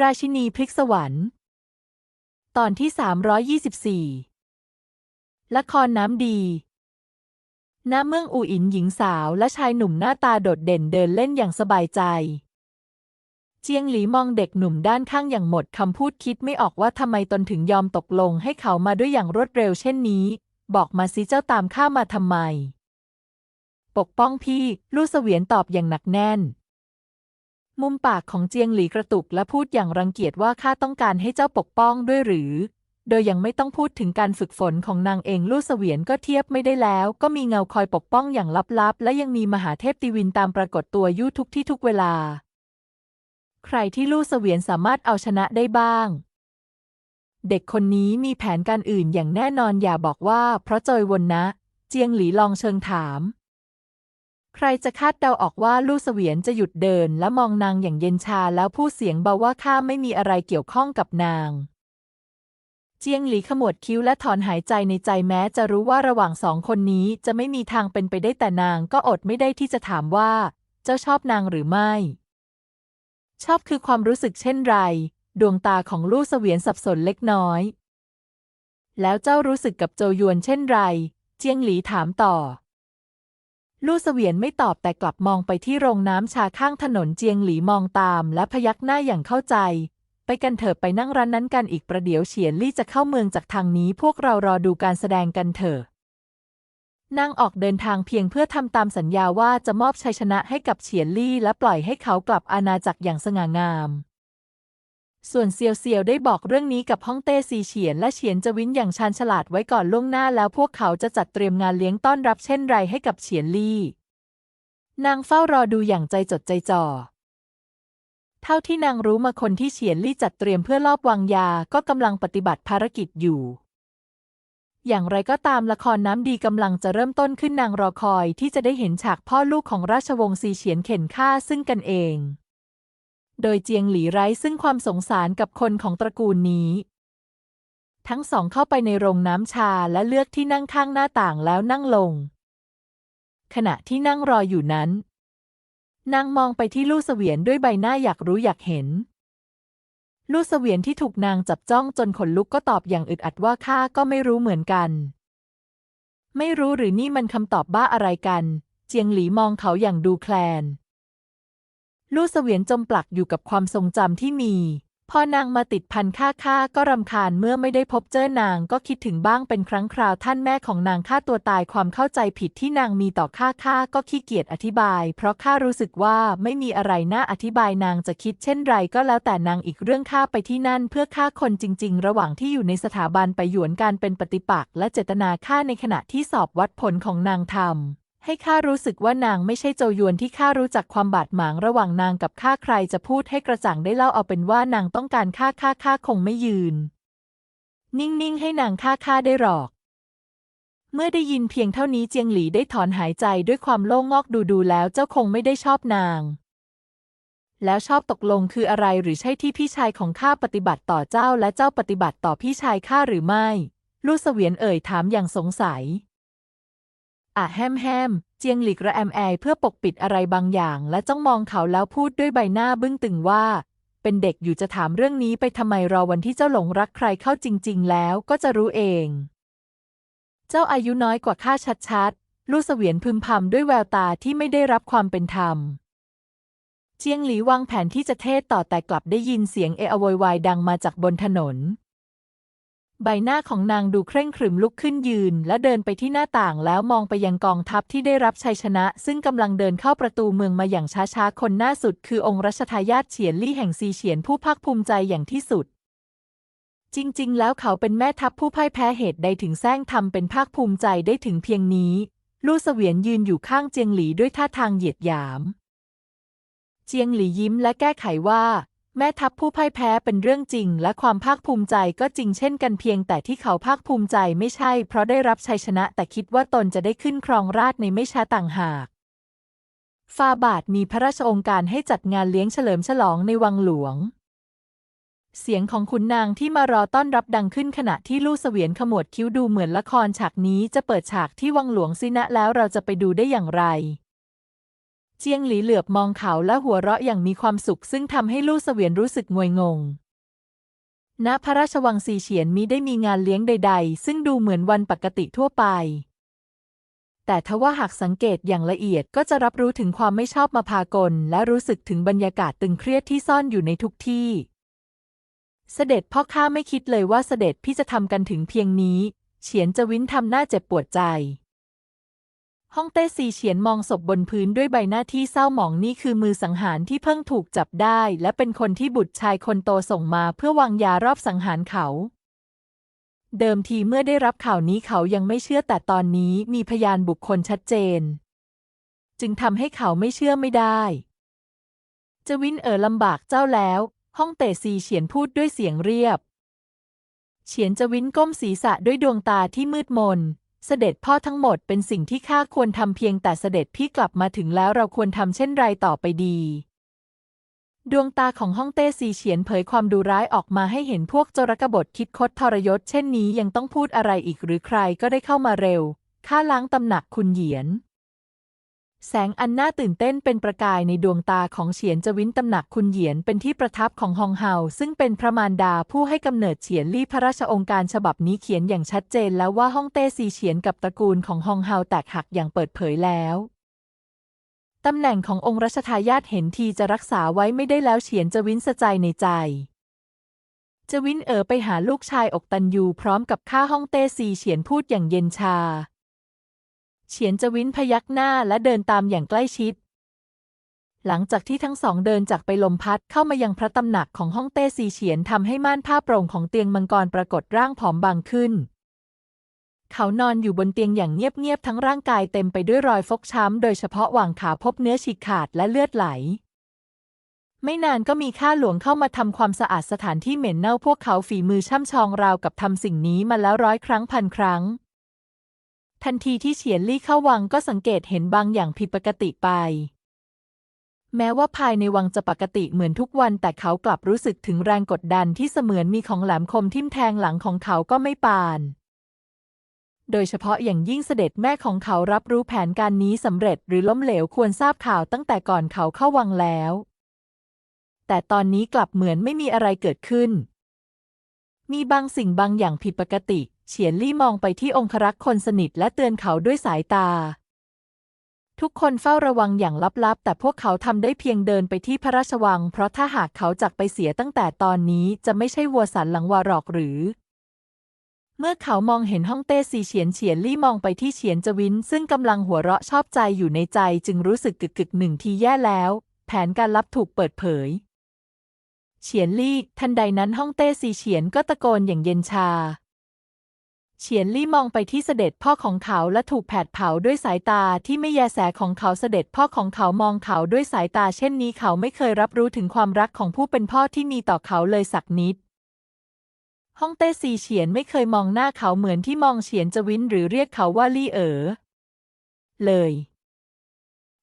ราชินีพลิกสวรรค์ ตอนที่ 324 ละครน้ำดี ณ เมืองอูอินหญิงสาวและชายหนุ่มหน้าตาโดดเด่นเดินเล่นอย่างสบายใจ เจียงหลีมองเด็กหนุ่มด้านข้างอย่างหมดคำพูดคิดไม่ออกว่าทำไมตนถึงยอมตกลงให้เขามาด้วยอย่างรวดเร็วเช่นนี้ บอกมาสิเจ้าตามข้ามาทำไม ปกป้องพี่ ลู่เสวียนตอบอย่างหนักแน่น มุมปากของเจียงหลีกระตุกและพูดอย่างรังเกียจว่าข้าต้องการให้เจ้าปกป้องด้วยหรือ โดยยังไม่ต้องพูดถึงการฝึกฝนของนางเองลู่เสวียนก็เทียบไม่ได้แล้ว ก็มีเงาคอยปกป้องอย่างลับๆ และยังมีมหาเทพติวินตามปรากฏตัวยู่ทุกที่ทุกเวลา ใครที่ลู่เสวียนสามารถเอาชนะได้บ้าง เด็กคนนี้มีแผนการอื่นอย่างแน่นอนอย่าบอกว่า เพราะเจยวนนะ เจียงหลีลองเชิงถาม ใครจะคาดเดาออกว่าลู่เสวียนจะหยุดเดินและมองนางอย่างเย็นชาแล้วพูดเสียงเบาว่าข้าไม่มีอะไรเกี่ยวข้องกับนาง เจียงหลีขมวดคิ้วและถอนหายใจในใจแม้จะรู้ว่าระหว่างสองคนนี้จะไม่มีทางเป็นไปได้แต่นางก็อดไม่ได้ที่จะถามว่า เจ้าชอบนางหรือไม่ ชอบคือความรู้สึกเช่นไร ดวงตาของลู่เสวียนสับสนเล็กน้อย แล้วเจ้ารู้สึกกับโจยวนเช่นไร เจียงหลีถามต่อ ลู่เสวียนไม่ตอบแต่กลับมองไปที่โรงน้ำชาข้างถนนเจียงหลีมองตามและพยักหน้าอย่างเข้าใจ ไปกันเถอะไปนั่งร้านนั้นกันอีกประเดี๋ยวเฉียนลี่จะเข้าเมืองจากทางนี้พวกเรารอดูการแสดงกันเถอะนางออกเดินทางเพียงเพื่อทำตามสัญญาว่าจะมอบชัยชนะให้กับเฉียนลี่และปล่อยให้เขากลับอาณาจักรอย่างสง่างาม ส่วนเซียวเซียวได้บอกเรื่องนี้กับฮ่องเต้ซีเฉียนและเฉียนจะวินอย่างชาญฉลาดไว้ก่อนล่วงหน้าแล้วพวกเขาจะจัดเตรียมงานเลี้ยงต้อนรับเช่นไรให้กับเฉียนลี่ นางเฝ้ารอดูอย่างใจจดใจจ่อ เท่าที่นางรู้มาคนที่เฉียนลี่จัดเตรียมเพื่อลอบวางยาก็กำลังปฏิบัติภารกิจอยู่อย่างไรก็ตามละครน้ำดีกำลังจะเริ่มต้นขึ้นนางรอคอยที่จะได้เห็นฉากพ่อลูกของราชวงศ์ซีเฉียนเข็นฆ่าซึ่งกันเอง โดยเจียงหลีไร้ซึ่งความสงสารกับคนของตระกูลนี้ ทั้งสองเข้าไปในโรงน้ำชาและเลือกที่นั่งข้างหน้าต่างแล้วนั่งลง ขณะที่นั่งรออยู่นั้น นางมองไปที่ลู่เสวียนด้วยใบหน้าอยากรู้อยากเห็น ลู่เสวียนที่ถูกนางจับจ้องจนขนลุกก็ตอบอย่างอึดอัดว่าข้าก็ไม่รู้เหมือนกัน ไม่รู้หรือนี่มันคำตอบบ้าอะไรกัน เจียงหลีมองเขาอย่างดูแคลน ลู่เสวียนจมปลักอยู่กับความทรงจำที่มี พอนางมาติดพันข้าข้าก็รำคาญเมื่อไม่ได้พบเจอนางก็คิดถึงบ้างเป็นครั้งคราวท่านแม่ของนางฆ่าตัวตายความเข้าใจผิดที่นางมีต่อข้าข้าก็ขี้เกียจอธิบาย เพราะข้ารู้สึกว่าไม่มีอะไรน่าอธิบายนางจะคิดเช่นไรก็แล้วแต่นางอีกเรื่องข้าไปที่นั่นเพื่อฆ่าคนจริง ๆ ระหว่างที่อยู่ในสถาบันไปหยวนการเป็นปฏิปักษ์และเจตนาฆ่าในขณะที่สอบวัดผลของนางทำ ให้ข้ารู้สึกว่านางไม่ใช่โจยวนที่ข้ารู้จักความบาดหมางระหว่างนางกับข้าใครจะพูดให้กระจ่างได้เล่าเอาเป็นว่านางต้องการฆ่าข้าข้าคงไม่ยืน นิ่งๆ ให้นางฆ่าข้าได้หรอก เมื่อได้ยินเพียงเท่านี้เจียงหลีได้ถอนหายใจด้วยความโล่งงอกดูดูแล้วเจ้าคงไม่ได้ชอบนาง แล้วชอบตกลงคืออะไรหรือใช่ที่พี่ชายของข้าปฏิบัติต่อเจ้าและเจ้าปฏิบัติต่อพี่ชายข้าหรือไม่ ลู่เสวียนเอ่ยถามอย่างสงสัย อะแฮมแฮมเจียงหลีกระแอมแอเพื่อปกปิดอะไรบางอย่าง และจ้องมองเขาแล้วพูดด้วยใบหน้าบึ้งตึงว่า เป็นเด็กอยู่จะถามเรื่องนี้ไปทำไมรอวันที่เจ้าหลงรักใครเข้าจริง ๆ แล้วก็จะรู้เอง เจ้าอายุน้อยกว่าข้าชัดๆลู่เสวียนพึมพำด้วยแววตาที่ไม่ได้รับความเป็นธรรมเจียงหลีวางแผนที่จะเทศต่อแต่กลับได้ยินเสียงเออะโวยวายดังมาจากบนถนน ใบหน้าของนางดูเคร่งขรึมลุกขึ้นยืน และเดินไปที่หน้าต่างแล้วมองไปยังกองทัพที่ได้รับชัยชนะ ซึ่งกำลังเดินเข้าประตูเมืองมาอย่างช้าๆ คนหน้าสุดคือองค์รัชทายาทเฉียนลี่แห่งซีเฉียนผู้ภาคภูมิใจอย่างที่สุด จริงๆ แล้วเขาเป็นแม่ทัพผู้พ่ายแพ้เหตุใดถึงแซงทำเป็นภาคภูมิใจได้ถึงเพียงนี้ ลู่เสวียนยืนอยู่ข้างเจียงหลีด้วยท่าทางเหยียดหยาม เจียงหลียิ้มและแก้ไขว่า แม่ทัพผู้พ่ายแพ้เป็นเรื่องจริง และความภาคภูมิใจก็จริงเช่นกันเพียงแต่ที่เขาภาคภูมิใจไม่ใช่ เพราะได้รับชัยชนะแต่คิดว่าตนจะได้ขึ้นครองราชในไม่ช้าต่างหากฟาบาทมีพระราชองการให้จัดงานเลี้ยงเฉลิมฉลองในวังหลวง เสียงของขุนนางที่มารอต้อนรับดังขึ้นขณะที่ลู่เสวียนขมวดคิ้วดูเหมือนละครฉากนี้จะเปิดฉากที่วังหลวงสินะแล้วเราจะไปดูได้อย่างไร เจียงหลีเหลือบมองเขาและหัวเราะอย่างมีความสุขซึ่งทำให้ลู่เสวียนรู้สึกงวยงง ณ พระราชวังซีเฉียนมิได้มีงานเลี้ยงใด ๆ ซึ่งดูเหมือนวันปกติทั่วไป แต่ทว่าหากสังเกตอย่างละเอียดก็จะรับรู้ถึงความไม่ชอบมาพากล และรู้สึกถึงบรรยากาศตึงเครียดที่ซ่อนอยู่ในทุกที่ เสด็จพ่อข้าไม่คิดเลยว่าเสด็จพี่จะทำกันถึงเพียงนี้ เฉียนจะวินทำหน้าเจ็บปวดใจ ฮ่องเต้ซีเฉียนมองศพบนพื้นด้วยใบหน้าที่เศร้าหมองนี่คือมือสังหารที่เพิ่งถูกจับได้ และเป็นคนที่บุตรชายคนโตส่งมาเพื่อวางยารอบสังหารเขา เดิมทีเมื่อได้รับข่าวนี้เขายังไม่เชื่อแต่ตอนนี้มีพยานบุคคลชัดเจน จึงทำให้เขาไม่เชื่อไม่ได้ จะวินเอ๋อลำบากเจ้าแล้ว ฮ่องเต้ซีเฉียนพูดด้วยเสียงเรียบ เฉียนจะวินก้มศีรษะด้วยดวงตาที่มืดมน เสด็จพ่อทั้งหมดเป็นสิ่งที่ข้าควรทำเพียงแต่เสด็จพี่กลับมาถึงแล้วเราควรทำเช่นไรต่อไปดี ดวงตาของฮ่องเต้ซีเฉียนเผยความดูร้ายออกมาให้เห็นพวกจรกบฏคิดคดทรยศเช่นนี้ยังต้องพูดอะไรอีกหรือใครก็ได้เข้ามาเร็วข้าล้างตำหนักคุณเหยียน แสงอันน่าตื่นเต้นเป็นประกายในดวงตาของเฉียนจวินตำหนักคุณเหยียนเป็นที่ประทับของฮองเฮาซึ่งเป็นพระมารดาผู้ให้กำเนิดเฉียนลี่พระราชองค์การฉบับนี้เขียนอย่างชัดเจนแล้วว่าฮ่องเต้ซีเฉียนกับตระกูลของฮองเฮาแตกหักอย่างเปิดเผยแล้วตำแหน่งขององค์รัชทายาทเห็นทีจะรักษาไว้ไม่ได้แล้วเฉียนจวินสะใจในใจจวินเอ๋อไปหาลูกชายอกตันยูพร้อมกับข้าฮ่องเต้ซีเฉียนพูดอย่างเย็นชา เฉียนจวินพยักหน้าและเดินตามอย่างใกล้ชิด หลังจากที่ทั้งสองเดินจากไปลมพัดเข้ามายังพระตำหนักของฮ่องเต้ซีเฉียนทำให้ม่านผ้าโปร่งของเตียงมังกรปรากฏร่างผอมบางขึ้น เขานอนอยู่บนเตียงอย่างเงียบๆทั้งร่างกายเต็มไปด้วยรอยฟกช้ำ โดยเฉพาะหว่างขาพบเนื้อฉีกขาดและเลือดไหลไม่นานก็มีข้าหลวงเข้ามาทำความสะอาดสถานที่เหม็นเน่าพวกเขาฝีมือช่ำชองราวกับทำสิ่งนี้มาแล้วร้อยครั้งพันครั้ง ทันทีที่เฉียนลี่เข้าวังก็สังเกตเห็นบางอย่างผิดปกติไป แม้ว่าภายในวังจะปกติเหมือนทุกวัน แต่เขากลับรู้สึกถึงแรงกดดันที่เสมือนมีของแหลมคมทิ่มแทงหลังของเขาก็ไม่ปาน โดยเฉพาะอย่างยิ่งเสด็จแม่ของเขารับรู้แผนการนี้สำเร็จหรือล้มเหลวควรทราบข่าวตั้งแต่ก่อนเขาเข้าวังแล้ว แต่ตอนนี้กลับเหมือนไม่มีอะไรเกิดขึ้นมีบางสิ่งบางอย่างผิดปกติ เฉียนลี่มองไปที่องครักษ์คนสนิทและเตือนเขาด้วยสายตา ทุกคนเฝ้าระวังอย่างลับๆ แต่พวกเขาทำได้เพียงเดินไปที่พระราชวัง เพราะถ้าหากเขาจักไปเสียตั้งแต่ตอนนี้จะไม่ใช่วัวสันหลังวาหรอกหรือ เมื่อเขามองเห็นฮ่องเต้ซีเฉียนเฉียนลี่มองไปที่เฉียนจวิน ซึ่งกำลังหัวเราะชอบใจอยู่ในใจจึงรู้สึกกึกกึกๆหนึ่งทีแย่แล้ว แผนการลับถูกเปิดเผยเฉียนลี่ ทันใดนั้นฮ่องเต้ซีเฉียนก็ตะโกนอย่างเย็นชา เฉียนลี่มองไปที่เสด็จพ่อของเขาและถูกแผดเผาด้วยสายตาที่ไม่แยแสของเขาเสด็จพ่อของเขามองเขาด้วยสายตาเช่นนี้เขาไม่เคยรับรู้ถึงความรักของผู้เป็นพ่อที่มีต่อเขาเลยสักนิดฮ่องเต้ซีเฉียนไม่เคยมองหน้าเขาเหมือนที่มองเฉียนจวินหรือเรียกเขาว่าลี่เอ๋อเลย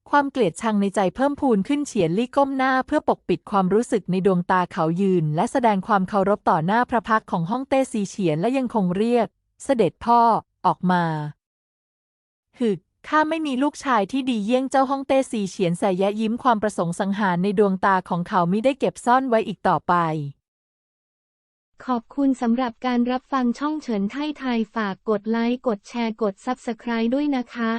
ความเกลียดชังในใจเพิ่มพูนขึ้นเฉียนลี่ก้มหน้าเพื่อปกปิดความรู้สึกในดวงตาเขายืน และแสดงความเคารพต่อหน้าพระพักของฮ่องเต้ซีเฉียนและยังคงเรียก เสด็จพ่อออกมาหึข้าไม่มีลูกชายที่ดีเยี่ยงเจ้าฮ่องเต้ซีเฉียนใส่แยะยิ้มความประสงค์สังหารในดวงตาของเขาไม่ได้เก็บซ่อนไว้อีกต่อไป ขอบคุณสำหรับการรับฟังช่องเฉินไทยไทยฝากกดไลค์ กดแชร์ กด Subscribe ด้วยนะคะ